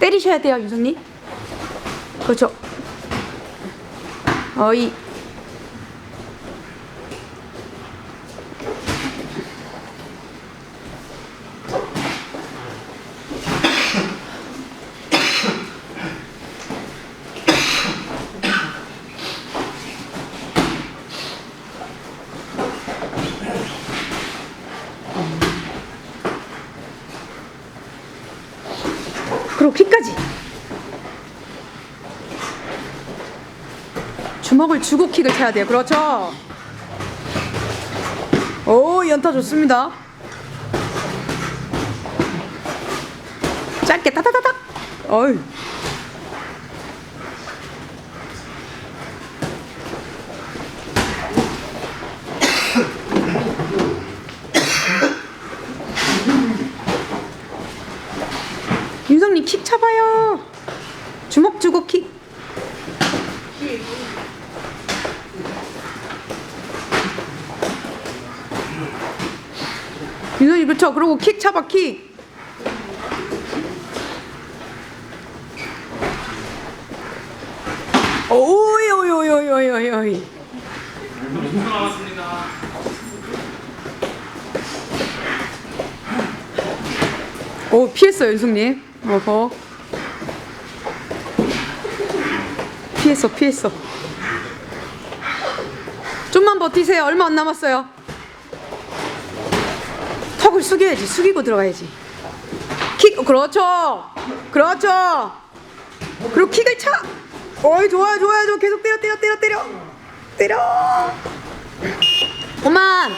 때리셔야 돼요, 윤성님. 그렇죠. 어이. 그리고 킥까지. 주먹을 주고 킥을 쳐야 돼요. 그렇죠. 오, 연타 좋습니다. 짧게 따다다닥. 어이. 윤성님 킥 차봐요. 주먹 주고 킥. 윤성님 그렇죠. 그리고 킥 차봐 킥. 오이 오이 오이 오이 오이 오이 오이. 5분 남았습니다. 오 피했어요 윤성님. 어허. 피했어 피했어. 좀만 버티세요. 얼마 안 남았어요. 턱을 숙여야지. 숙이고 들어가야지. 킥 그렇죠. 그렇죠. 그리고 킥을 차. 어이 좋아요 좋아요 좋아 계속 때려 때려 때려 때려 때려. 그만.